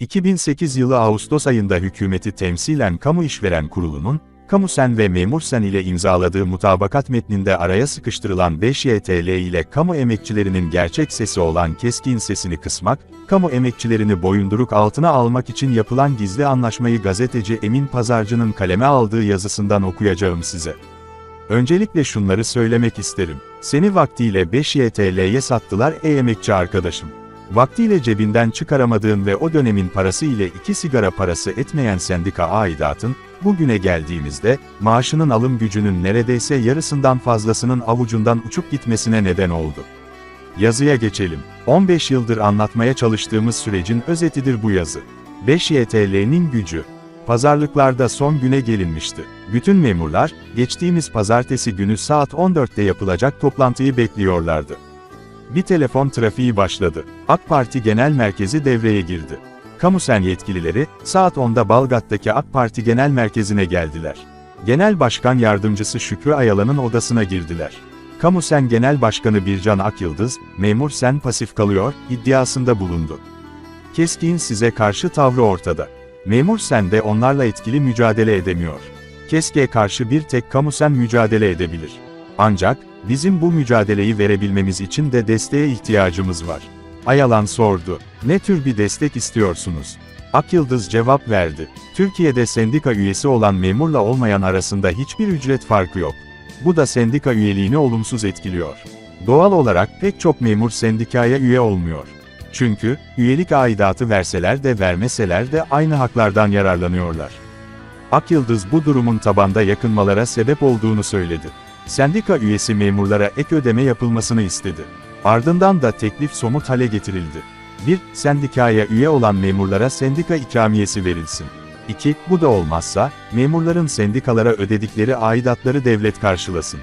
2008 yılı Ağustos ayında hükümeti temsilen Kamu İşveren Kurulu'nun, Kamusen ve Memursen ile imzaladığı mutabakat metninde araya sıkıştırılan 5 YTL ile kamu emekçilerinin gerçek sesi olan keskin sesini kısmak, kamu emekçilerini boyunduruk altına almak için yapılan gizli anlaşmayı gazeteci Emin Pazarcı'nın kaleme aldığı yazısından okuyacağım size. Öncelikle şunları söylemek isterim. Seni vaktiyle 5 YTL'ye sattılar ey emekçi arkadaşım. Vaktiyle cebinden çıkaramadığın ve o dönemin parası ile iki sigara parası etmeyen sendika aidatın, bugüne geldiğimizde, maaşının alım gücünün neredeyse yarısından fazlasının avucundan uçup gitmesine neden oldu. Yazıya geçelim. 15 yıldır anlatmaya çalıştığımız sürecin özetidir bu yazı. 5 YTL'nin gücü. Pazarlıklarda son güne gelinmişti. Bütün memurlar, geçtiğimiz pazartesi günü saat 14'te yapılacak toplantıyı bekliyorlardı. Bir telefon trafiği başladı. AK Parti Genel Merkezi devreye girdi. Kamusen yetkilileri, saat 10'da Balgat'taki AK Parti Genel Merkezi'ne geldiler. Genel Başkan Yardımcısı Şükrü Ayalan'ın odasına girdiler. Kamusen Genel Başkanı Bircan Akyıldız, memur sen pasif kalıyor, iddiasında bulundu. Keskin size karşı tavrı ortada. Memur sen de onlarla etkili mücadele edemiyor. Keske karşı bir tek kamusen mücadele edebilir. Ancak, bizim bu mücadeleyi verebilmemiz için de desteğe ihtiyacımız var. Ayalan sordu. Ne tür bir destek istiyorsunuz? Akyıldız cevap verdi. Türkiye'de sendika üyesi olan memurla olmayan arasında hiçbir ücret farkı yok. Bu da sendika üyeliğini olumsuz etkiliyor. Doğal olarak pek çok memur sendikaya üye olmuyor. Çünkü, üyelik aidatı verseler de vermeseler de aynı haklardan yararlanıyorlar. Akyıldız bu durumun tabanda yakınmalara sebep olduğunu söyledi. Sendika üyesi memurlara ek ödeme yapılmasını istedi. Ardından da teklif somut hale getirildi. 1. Sendikaya üye olan memurlara sendika ikramiyesi verilsin. 2. Bu da olmazsa, memurların sendikalara ödedikleri aidatları devlet karşılasın.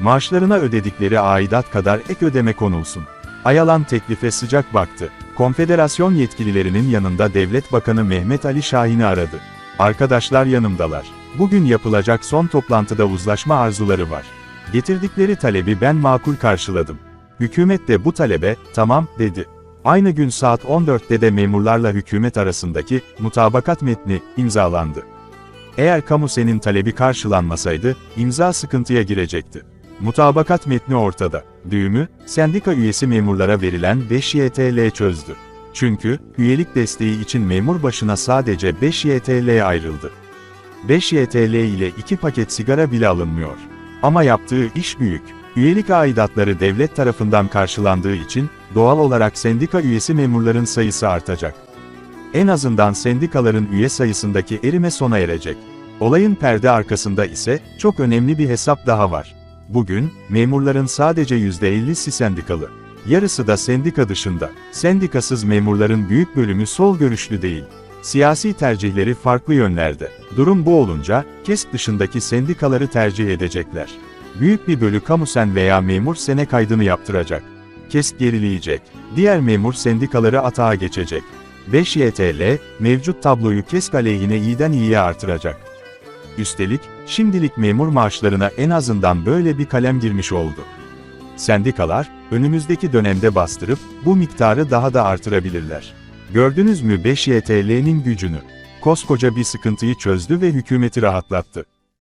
Maaşlarına ödedikleri aidat kadar ek ödeme konulsun. Ayalan teklife sıcak baktı. Konfederasyon yetkililerinin yanında Devlet Bakanı Mehmet Ali Şahin'i aradı. Arkadaşlar yanımdalar. Bugün yapılacak son toplantıda uzlaşma arzuları var. Getirdikleri talebi ben makul karşıladım. Hükümet de bu talebe, tamam, dedi. Aynı gün saat 14'te de memurlarla hükümet arasındaki mutabakat metni imzalandı. Eğer kamusenin talebi karşılanmasaydı, imza sıkıntıya girecekti. Mutabakat metni ortada. Düğümü, sendika üyesi memurlara verilen 5 YTL çözdü. Çünkü, üyelik desteği için memur başına sadece 5 YTL ayrıldı. 5 YTL ile 2 paket sigara bile alınmıyor. Ama yaptığı iş büyük. Üyelik aidatları devlet tarafından karşılandığı için, doğal olarak sendika üyesi memurların sayısı artacak. En azından sendikaların üye sayısındaki erime sona erecek. Olayın perde arkasında ise, çok önemli bir hesap daha var. Bugün, memurların sadece %50'si sendikalı. Yarısı da sendika dışında. Sendikasız memurların büyük bölümü sol görüşlü değil. Siyasi tercihleri farklı yönlerde. Durum bu olunca, KESK dışındaki sendikaları tercih edecekler. Büyük bir bölü kamusen veya memur sene kaydını yaptıracak. KESK gerileyecek. Diğer memur sendikaları atağa geçecek. 5 YTL, mevcut tabloyu KESK aleyhine iyiden iyiye artıracak. Üstelik, şimdilik memur maaşlarına en azından böyle bir kalem girmiş oldu. Sendikalar, önümüzdeki dönemde bastırıp, bu miktarı daha da artırabilirler. Gördünüz mü 5 YTL'nin gücünü? Koskoca bir sıkıntıyı çözdü ve hükümeti rahatlattı.